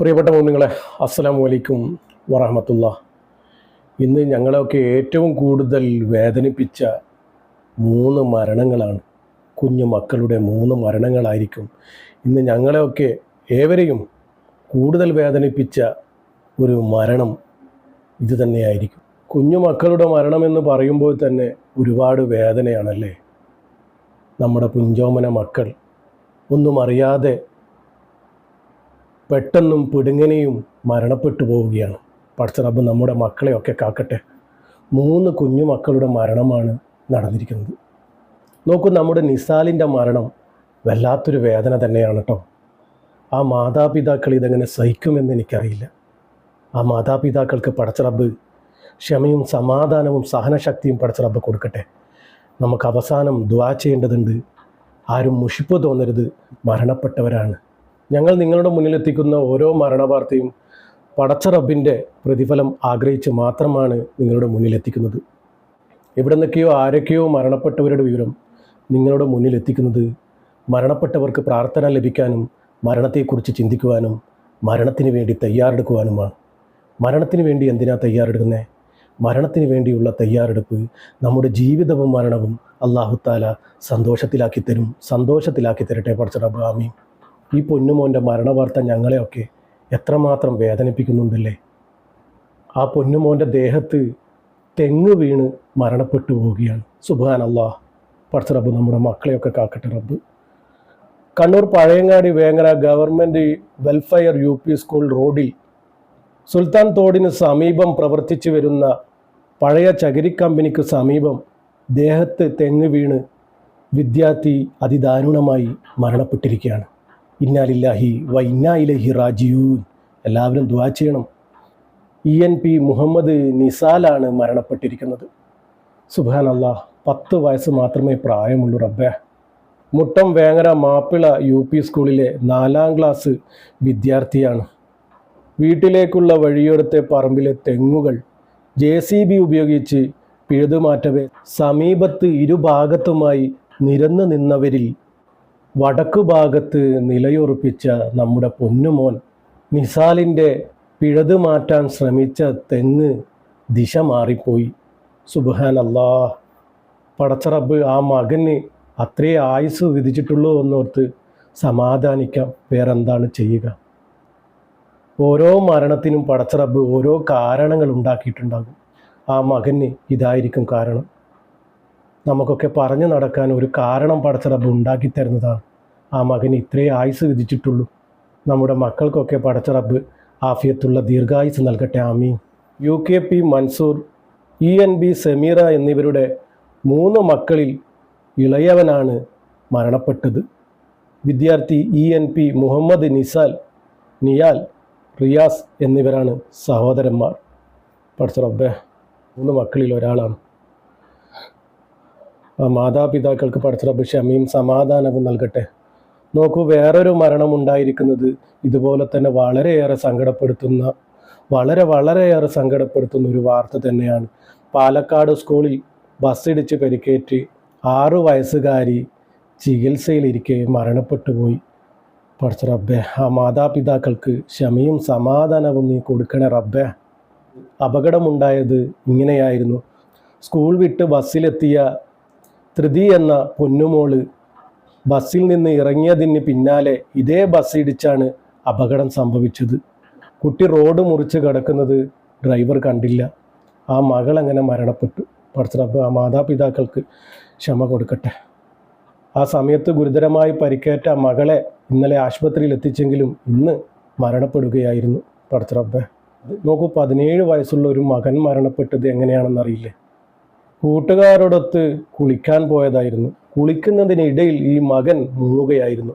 പ്രിയപ്പെട്ട മോമിങ്ങളെ അസ്സലാമു അലൈക്കും വറഹമത്തുള്ള ഇന്ന് ഞങ്ങളെയൊക്കെ ഏറ്റവും കൂടുതൽ വേദനിപ്പിച്ച മൂന്ന് മരണങ്ങളാണ്. കുഞ്ഞു മക്കളുടെ മൂന്ന് മരണങ്ങളായിരിക്കും. ഇന്ന് ഞങ്ങളെയൊക്കെ ഏവരെയും കൂടുതൽ വേദനിപ്പിച്ച ഒരു മരണം ഇത് തന്നെയായിരിക്കും. കുഞ്ഞു മക്കളുടെ മരണമെന്ന് പറയുമ്പോൾ തന്നെ ഒരുപാട് വേദനയാണല്ലേ? നമ്മുടെ പുഞ്ചോമന മക്കൾ ഒന്നും അറിയാതെ പെട്ടെന്നും പിടുങ്ങനെയും മരണപ്പെട്ടു പോവുകയാണ്. പടച്ചറബ് നമ്മുടെ മക്കളെയൊക്കെ കാക്കട്ടെ. മൂന്ന് കുഞ്ഞു മക്കളുടെ മരണമാണ് നടന്നിരിക്കുന്നത്. നോക്കൂ നമ്മുടെ നിസാലിന്റെ മരണം വല്ലാത്തൊരു വേദന തന്നെയാണ് കേട്ടോ ആ മാതാപിതാക്കൾ ഇതെങ്ങനെ സഹിക്കുമെന്ന് എനിക്കറിയില്ല. ആ മാതാപിതാക്കൾക്ക് പടച്ചറബ് ക്ഷമയും സമാധാനവും സഹനശക്തിയും പടച്ചറബ് കൊടുക്കട്ടെ. നമുക്ക് അവസാനം ദ്വാ ചെയ്യേണ്ടതുണ്ട്. ആരും മുഷിപ്പ് തോന്നരുത്. മരണപ്പെട്ടവരാണ്. ഞങ്ങൾ നിങ്ങളുടെ മുന്നിലെത്തിക്കുന്ന ഓരോ മരണവാർത്തയും പടച്ച റബ്ബിന്റെ പ്രതിഫലം ആഗ്രഹിച്ച് മാത്രമാണ് നിങ്ങളുടെ മുന്നിലെത്തിക്കുന്നത് എവിടെ നിന്നൊക്കെയോ ആരൊക്കെയോ മരണപ്പെട്ടവരുടെ വിവരം നിങ്ങളുടെ മുന്നിലെത്തിക്കുന്നത് മരണപ്പെട്ടവർക്ക് പ്രാർത്ഥന ലഭിക്കാനും മരണത്തെക്കുറിച്ച് ചിന്തിക്കുവാനും മരണത്തിന് വേണ്ടി തയ്യാറെടുക്കുവാനുമാണ്. മരണത്തിന് വേണ്ടി എന്തിനാ തയ്യാറെടുക്കുന്നത് മരണത്തിന് വേണ്ടിയുള്ള തയ്യാറെടുപ്പ് നമ്മുടെ ജീവിതവും മരണവും അള്ളാഹുത്താല സന്തോഷത്തിലാക്കി തരും. സന്തോഷത്തിലാക്കി തരട്ടെ പഠിച്ചു ആമീൻ. ഈ പൊന്നുമോന്റെ മരണവാർത്ത ഞങ്ങളെയൊക്കെ എത്രമാത്രം വേദനിപ്പിക്കുന്നുണ്ടല്ലേ? ആ പൊന്നുമോന്റെ ദേഹത്ത് തെങ്ങ് വീണ് മരണപ്പെട്ടു പോവുകയാണ്. സുബാനല്ലാ പടച്ച റബ്ബ് നമ്മുടെ മക്കളെയൊക്കെ കാക്കട്ടെ റബ്ബ്. Kannur Pazhayangadi Vengara government welfare U P school റോഡിൽ സുൽത്താൻ തോടിന് സമീപം പ്രവർത്തിച്ചു വരുന്ന പഴയ ചകിരി കമ്പനിക്ക് സമീപം ദേഹത്ത് തെങ്ങ് വീണ് വിദ്യാർത്ഥി അതിദാരുണമായി മരണപ്പെട്ടിരിക്കുകയാണ്. ഇന്നാലില്ലാഹി വ ഇന്നായിലഹി റാജിയൂൻ എല്ലാവരും ദ്വാ ചെയ്യണം. ഇ എൻ പി മുഹമ്മദ് നിസാലാണ് മരണപ്പെട്ടിരിക്കുന്നത്. സുബാൻ അള്ളാഹ് പത്ത് വയസ്സ് മാത്രമേ പ്രായമുള്ളൂ റബ്ബേ. മുട്ടം വേങ്ങര മാപ്പിള യു പി സ്കൂളിലെ നാലാം ക്ലാസ് വിദ്യാർത്ഥിയാണ്. വീട്ടിലേക്കുള്ള വഴിയോരത്തെ പറമ്പിലെ തെങ്ങുകൾ ജെ സി ബി ഉപയോഗിച്ച് പിഴുതുമാറ്റവേ സമീപത്ത് ഇരുഭാഗത്തുമായി നിരന്നു നിന്നവരിൽ വടക്കു ഭാഗത്ത് നിലയുറപ്പിച്ച നമ്മുടെ പൊന്നുമോൻ മിസാലിന്റെ പിഴതു മാറ്റാൻ ശ്രമിച്ച തെങ്ങ് ദിശ മാറിപ്പോയി. സുബഹാൻ അല്ലാ പടച്ചറബ് ആ മകന് അത്രേ ആയുസ് വിധിച്ചിട്ടുള്ളൂ എന്നോർത്ത് സമാധാനിക്കാം. വേറെന്താണ് ചെയ്യുക? ഓരോ മരണത്തിനും പടച്ചറബ് ഓരോ കാരണങ്ങൾ ഉണ്ടാക്കിയിട്ടുണ്ടാകും. ആ മകന് ഇതായിരിക്കും കാരണം. നമുക്കൊക്കെ പറഞ്ഞു നടക്കാൻ ഒരു കാരണം പടച്ചറബ് ഉണ്ടാക്കി തരുന്നതാണ്. ആ മകന് ഇത്രേ ആയുസ് വിധിച്ചിട്ടുള്ളൂ. നമ്മുടെ മക്കൾക്കൊക്കെ പടച്ചറബ് ആഫിയത്തുള്ള ദീർഘായുസ് നൽകട്ടെ. ആമീൻ. U K P Mansoor E N B Sameera എന്നിവരുടെ മൂന്ന് മക്കളിൽ ഇളയവനാണ് മരണപ്പെട്ടത്. വിദ്യാർത്ഥി E N P Muhammad Nisal Niyal Riyas എന്നിവരാണ് സഹോദരന്മാർ. പഠിച്ച റബ്ബേ മൂന്ന് മക്കളിൽ ഒരാളാണ്. മാതാപിതാക്കൾക്ക് പഠിച്ച റബ്ബ് ക്ഷമയും സമാധാനവും നൽകട്ടെ. നോക്കൂ വേറൊരു മരണം ഉണ്ടായിരിക്കുന്നത് ഇതുപോലെ തന്നെ വളരെയേറെ സങ്കടപ്പെടുത്തുന്ന വളരെ വളരെയേറെ സങ്കടപ്പെടുത്തുന്ന ഒരു വാർത്ത തന്നെയാണ്. പാലക്കാട് സ്കൂളിൽ ബസ്സിടിച്ച് പരിക്കേറ്റ് ആറു വയസ്സുകാരി ചികിത്സയിലിരിക്കെ മരണപ്പെട്ടു പോയി പഠിച്ച റബ്ബെ ആ മാതാപിതാക്കൾക്ക് ക്ഷമയും സമാധാനവും നീ കൊടുക്കണേ റബ്ബെ. അപകടമുണ്ടായത് ഇങ്ങനെയായിരുന്നു. സ്കൂൾ വിട്ട് ബസ്സിലെത്തിയ ധൃതി എന്ന പൊന്നുമോൾ ബസ്സിൽ നിന്ന് ഇറങ്ങിയതിന് പിന്നാലെ ഇതേ ബസ് ഇടിച്ചാണ് അപകടം സംഭവിച്ചത്. കുട്ടി റോഡ് മുറിച്ച് കിടക്കുന്നത് ഡ്രൈവർ കണ്ടില്ല. ആ മകൾ അങ്ങനെ മരണപ്പെട്ടു. പഠിച്ചറബ് ആ മാതാപിതാക്കൾക്ക് ക്ഷമ കൊടുക്കട്ടെ. ആ സമയത്ത് ഗുരുതരമായി പരിക്കേറ്റ മകളെ ഇന്നലെ ആശുപത്രിയിൽ എത്തിച്ചെങ്കിലും ഇന്ന് മരണപ്പെടുകയായിരുന്നു പഠിച്ചറബ്ബെ നോക്കൂ പതിനേഴ് വയസ്സുള്ള ഒരു മകൻ മരണപ്പെട്ടത് എങ്ങനെയാണെന്നറിയില്ലേ? കൂട്ടുകാരോടൊത്ത് കുളിക്കാൻ പോയതായിരുന്നു. കുളിക്കുന്നതിനിടയിൽ ഈ മകൻ മുങ്ങുകയായിരുന്നു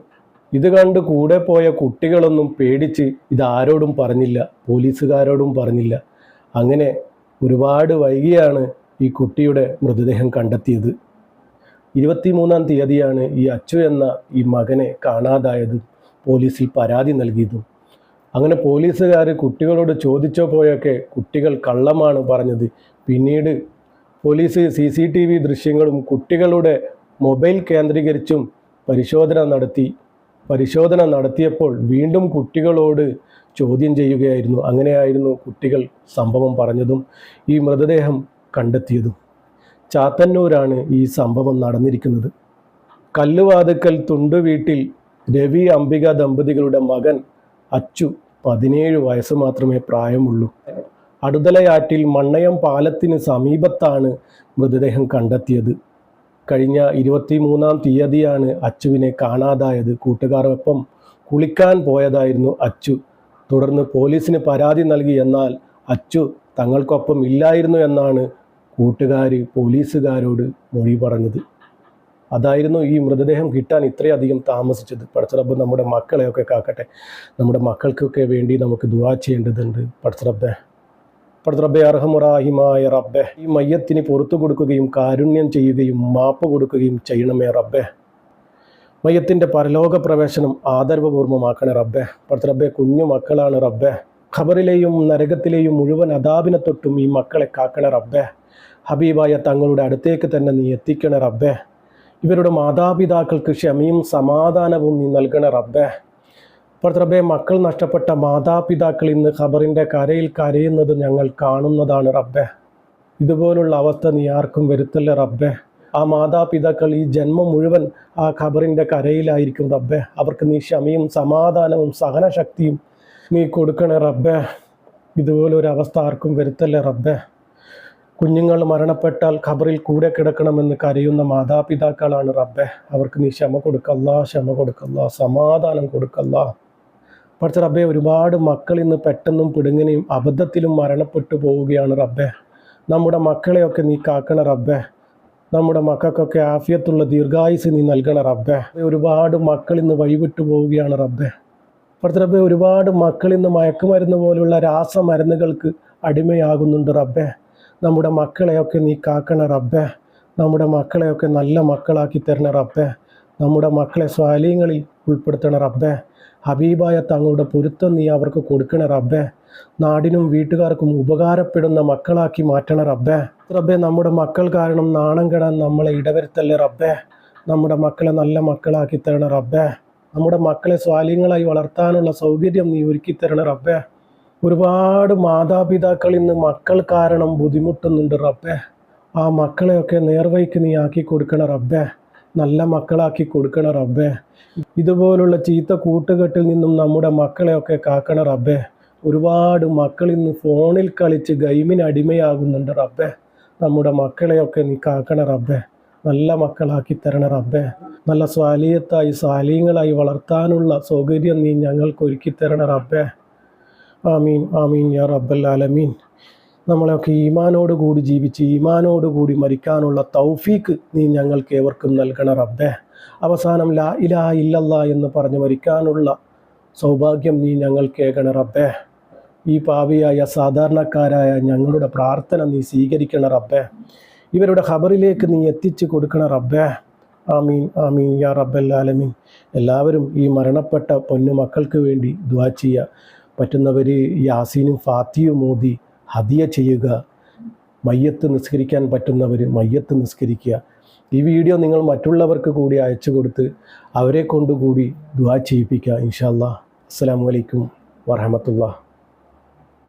ഇത് കണ്ട് കൂടെ പോയ കുട്ടികളൊന്നും പേടിച്ച് ഇതാരോടും പറഞ്ഞില്ല പോലീസുകാരോടും പറഞ്ഞില്ല. അങ്ങനെ ഒരുപാട് വൈകിയാണ് ഈ കുട്ടിയുടെ മൃതദേഹം കണ്ടെത്തിയത്. ഇരുപത്തിമൂന്നാം തീയതിയാണ് ഈ അച്ചു എന്ന ഈ മകനെ കാണാതായതും. പോലീസിൽ പരാതി നൽകിയതും അങ്ങനെ പോലീസുകാർ കുട്ടികളോട് ചോദിച്ചപ്പോഴൊക്കെ കുട്ടികൾ കള്ളമാണ് പറഞ്ഞത്. പിന്നീട് police C C T V ദൃശ്യങ്ങളും കുട്ടികളുടെ മൊബൈൽ കേന്ദ്രീകരിച്ചും പരിശോധന നടത്തി. പരിശോധന നടത്തിയപ്പോൾ വീണ്ടും കുട്ടികളോട് ചോദ്യം ചെയ്യുകയായിരുന്നു. അങ്ങനെയായിരുന്നു കുട്ടികൾ സംഭവം പറഞ്ഞതും ഈ മൃതദേഹം കണ്ടെത്തിയതും. ചാത്തന്നൂരാണ് ഈ സംഭവം നടന്നിരിക്കുന്നത്. കല്ലുവാതുക്കൽ തുണ്ടുവീട്ടിൽ രവി അംബിക ദമ്പതികളുടെ മകൻ അച്ചു പതിനേഴ് വയസ്സ് മാത്രമേ പ്രായമുള്ളൂ. അടുതലയാറ്റിൽ മണ്ണയം പാലത്തിന് സമീപത്താണ് മൃതദേഹം കണ്ടെത്തിയത്. കഴിഞ്ഞ ഇരുപത്തി മൂന്നാം തീയതിയാണ് അച്ചുവിനെ കാണാതായത്. കൂട്ടുകാരൊപ്പം കുളിക്കാൻ പോയതായിരുന്നു അച്ചു. തുടർന്ന് പോലീസിന് പരാതി നൽകി. എന്നാൽ അച്ചു തങ്ങൾക്കൊപ്പം ഇല്ലായിരുന്നു എന്നാണ് കൂട്ടുകാർ പോലീസുകാരോട് മൊഴി പറഞ്ഞത്. അതായിരുന്നു ഈ മൃതദേഹം കിട്ടാൻ ഇത്രയധികം താമസിച്ചത്. പടച്ചറബ് നമ്മുടെ മക്കളെയൊക്കെ കാക്കട്ടെ. നമ്മുടെ മക്കൾക്കൊക്കെ വേണ്ടി നമുക്ക് ദുവാ ചെയ്യേണ്ടതുണ്ട്. പടച്ചറബ്ബെ അർഹമുറാഹിമായ റബ്ബെ ഈ മയ്യത്തിന് പുറത്തു കൊടുക്കുകയും കാരുണ്യം ചെയ്യുകയും മാപ്പ് കൊടുക്കുകയും ചെയ്യണമേ റബ്ബെ മയ്യത്തിന്റെ പരലോക പ്രവേശനം ആദരവപൂർവമാക്കണേ റബ്ബെ പടച്ചറബ്ബെ കുഞ്ഞു മക്കളാണ് റബ്ബെ ഖബറിലെയും നരകത്തിലെയും മുഴുവൻ അതാപിനെ തൊട്ടും ഈ മക്കളെ കാക്കണ റബ്ബെ ഹബീബായ തങ്ങളുടെ അടുത്തേക്ക് തന്നെ നീ എത്തിക്കണ റബ്ബെ ഇവരുടെ മാതാപിതാക്കൾക്ക് ക്ഷമയും സമാധാനവും നീ നൽകണ റബ്ബേ റബ്ബെ മക്കൾ നഷ്ടപ്പെട്ട മാതാപിതാക്കൾ ഇന്ന് ഖബറിന്റെ കരയിൽ കരയുന്നത് ഞങ്ങൾ കാണുന്നതാണ് റബ്ബെ. ഇതുപോലുള്ള അവസ്ഥ നീ ആർക്കും വരുത്തല്ലേ റബ്ബെ. ആ മാതാപിതാക്കൾ ഈ ജന്മം മുഴുവൻ ആ ഖബറിന്റെ കരയിലായിരിക്കും റബ്ബെ. അവർക്ക് നീ ക്ഷമയും സമാധാനവും സഹനശക്തിയും നീ കൊടുക്കണേ റബ്ബെ. ഇതുപോലൊരു അവസ്ഥ ആർക്കും വരുത്തല്ലേ റബ്ബെ. കുഞ്ഞുങ്ങൾ മരണപ്പെട്ടാൽ ഖബറിൽ കൂടെ കിടക്കണമെന്ന് കരയുന്ന മാതാപിതാക്കളാണ് റബ്ബെ. അവർക്ക് നീ ക്ഷമ കൊടുക്കല്ല ക്ഷമ കൊടുക്കല്ല സമാധാനം കൊടുക്കല്ല പഠിച്ച റബ്ബെ ഒരുപാട് മക്കൾ ഇന്ന് പെട്ടെന്നും പിടുങ്ങനെയും അബദ്ധത്തിലും മരണപ്പെട്ടു പോവുകയാണ് റബ്ബെ. നമ്മുടെ മക്കളെയൊക്കെ നീ കാക്കണ റബ്ബെ. നമ്മുടെ മക്കൾക്കൊക്കെ ആഫിയത്തുള്ള ദീർഘായുസ് നീ നൽകണ റബ്ബെ. ഒരുപാട് മക്കൾ ഇന്ന് വഴിവിട്ടു പോവുകയാണ് റബ്ബെ. പഠിച്ച റബ്ബെ ഒരുപാട് മക്കൾ ഇന്ന് മയക്കുമരുന്ന് പോലുള്ള രാസമരുന്നുകൾക്ക് അടിമയാകുന്നുണ്ട് റബ്ബെ. നമ്മുടെ മക്കളെയൊക്കെ നീ കാക്കണ റബ്ബെ. നമ്മുടെ മക്കളെയൊക്കെ നല്ല മക്കളാക്കി തരണ റബ്ബെ. നമ്മുടെ മക്കളെ സ്വാലീങ്ങളിൽ ഉൾപ്പെടുത്തണ റബ്ബെ. ഹബീബായ തങ്ങളുടെ പൊരുത്തം നീ അവർക്ക് കൊടുക്കണ റബ്ബേ. നാടിനും വീട്ടുകാർക്കും ഉപകാരപ്പെടുന്ന മക്കളാക്കി മാറ്റണ റബ്ബേ. റബ്ബേ നമ്മുടെ മക്കൾ കാരണം നാണം കെടാൻ നമ്മളെ ഇടവരുത്തല്ലേ റബ്ബേ. നമ്മുടെ മക്കളെ നല്ല മക്കളാക്കി തരണ റബ്ബേ. നമ്മുടെ മക്കളെ സ്വാലിങ്ങളായി വളർത്താനുള്ള സൗകര്യം നീ ഒരുക്കി തരണ റബ്ബെ. ഒരുപാട് മാതാപിതാക്കൾ ഇന്ന് മക്കൾ കാരണം ബുദ്ധിമുട്ടുന്നുണ്ട് റബ്ബേ. ആ മക്കളെയൊക്കെ നേർവഴിക്ക് നീ ആക്കി കൊടുക്കണ റബ്ബെ. നല്ല മക്കളാക്കി കൊടുക്കണ റബ്ബേ. ഇതുപോലുള്ള ചീത്ത കൂട്ടുകെട്ടിൽ നിന്നും നമ്മുടെ മക്കളെയൊക്കെ കാക്കണ റബ്ബേ. ഒരുപാട് മക്കൾ ഇന്ന് ഫോണിൽ കളിച്ച് ഗെയിമിന് അടിമയാകുന്നുണ്ട് റബ്ബേ. നമ്മുടെ മക്കളെയൊക്കെ നീ കാക്കണ റബ്ബേ. നല്ല മക്കളാക്കി തരണ റബ്ബേ. നല്ല സ്വാലീയത്തായി സ്വാലീയങ്ങളായി വളർത്താനുള്ള സൗകര്യം നീ ഞങ്ങൾക്ക് ഒരുക്കി തരണ റബ്ബേ. ആമീൻ ആമീൻ യാ റബ്ബൽ ആലമീൻ. നമ്മളെയൊക്കെ ഈമാനോടുകൂടി ജീവിച്ച് ഈമാനോടുകൂടി മരിക്കാനുള്ള തൗഫീക്ക് നീ ഞങ്ങൾക്ക് ഏവർക്കും നൽകണ റബ്ബേ. അവസാനം ലാ ഇലാ ഇല്ലല്ല എന്ന് പറഞ്ഞ് മരിക്കാനുള്ള സൗഭാഗ്യം നീ ഞങ്ങൾക്ക് ഏകണ റബ്ബേ. ഈ പാവിയായ സാധാരണക്കാരായ ഞങ്ങളുടെ പ്രാർത്ഥന നീ സ്വീകരിക്കണ റബ്ബേ. ഇവരുടെ ഖബറിലേക്ക് നീ എത്തിച്ചു കൊടുക്കണ റബ്ബേ. ആമീൻ ആമീൻ യാ റബ്ബൽ ആലമീൻ. എല്ലാവരും ഈ മരണപ്പെട്ട പൊന്നു മക്കൾക്ക് വേണ്ടി ദ്വാ ചെയ്യുക പറ്റുന്നവർ യാസീനും ഫാത്തിയും മോദി ഹദിയ ചെയ്യുക മയ്യത്ത് നിസ്കരിക്കാൻ പറ്റുന്നവർ മയ്യത്ത് നിസ്കരിക്കുക. ഈ വീഡിയോ നിങ്ങൾ മറ്റുള്ളവർക്ക് കൂടി അയച്ചു കൊടുത്ത് അവരെ കൊണ്ടുകൂടി ദുവാ ചെയ്യിപ്പിക്കുക ഇൻഷാല്ലാ അസ്സാം വലൈക്കും വറഹമത്തുള്ള